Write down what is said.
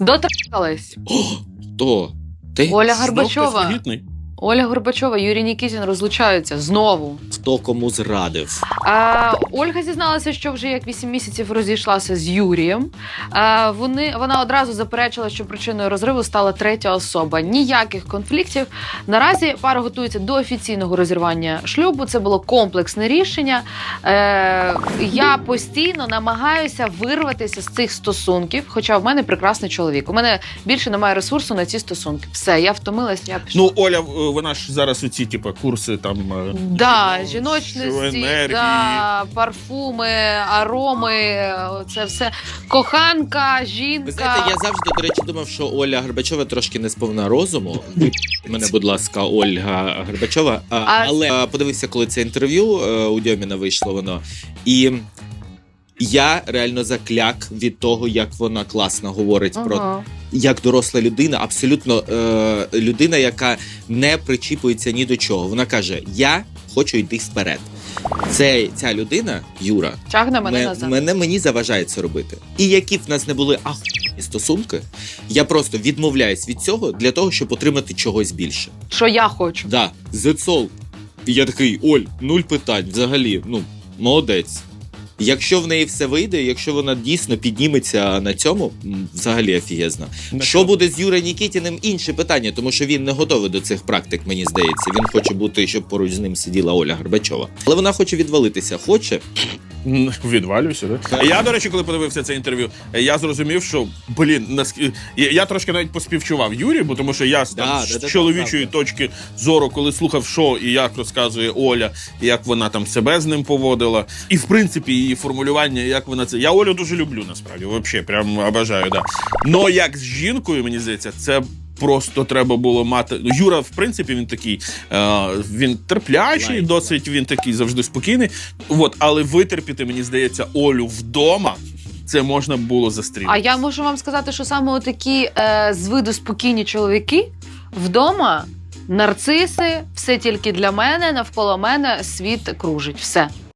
Дотрахались. О, то. Ти? Оля Знов Горбачова. хтось вагітний? Оля Горбачова, Юрій Нікітін розлучаються знову. Хто кому зрадив? А, Ольга зізналася, що вже як 8 місяців розійшлася з Юрієм. А, вони, вона одразу заперечила, що причиною розриву стала третя особа. Ніяких конфліктів. Наразі пара готується до офіційного розірвання шлюбу. Це було комплексне рішення. Е, я постійно намагаюся вирватися з цих стосунків, хоча в мене прекрасний чоловік. У мене більше немає ресурсу на ці стосунки. Все, я втомилась, я пішла. Ну, Оля, е, вона ж зараз у ці, типу, курси там. е, Да, жіно- жіночності, да, парфуми, ароми, це все коханка, жінка. Ви знаєте, я завжди, до речі, думав, що Оля Горбачова трошки не сповна розуму. Мене, будь ласка, Ольга Горбачова. А, А- Але подивився, коли це інтерв'ю е, у Дьоміна вийшло воно. І я реально закляк від того, як вона класно говорить про Ага. Як доросла людина, абсолютно е, людина, яка не причіпується ні до чого. Вона каже: Я хочу йти вперед. Це ця людина, Юра, Тягне мене ме- назад. мене мені заважає це робити. І які б в нас не були ахуєнні стосунки, я просто відмовляюсь від цього для того, щоб отримати чогось більше. Що я хочу. Да, all. І я такий, Оль, нуль питань. Взагалі, ну, молодець. Якщо в неї все вийде, якщо вона дійсно підніметься на цьому, взагалі офігезно. На Що буде з Юрою Нікітіним? Інше питання, тому що він не готовий до цих практик, мені здається. Він хоче бути, щоб поруч з ним сиділа Оля Горбачова. Але вона хоче відвалитися. Хоче. М, Відвалююся, да? Я, до речі, коли подивився це інтерв'ю, я зрозумів, що блін, наскільки я, я трошки навіть поспівчував Юрі, бо тому що я з, там, Да, з да, да, чоловічої правда. точки зору, коли слухав, що і як розказує Оля, і як вона там себе з ним поводила, і в принципі її формулювання, як вона це. Я Олю дуже люблю, насправді, взагалі, прям обажаю, да. Но як з жінкою, мені здається, це. Просто треба було мати. Ну, Юра, в принципі, він такий. Е, він терплячий, досить він такий завжди спокійний. От, але витерпіти, мені здається, Олю вдома. Це можна було застрілити. А я можу вам сказати, що саме такі е, з виду спокійні чоловіки вдома, нарциси, все тільки для мене, навколо мене світ кружить. Все.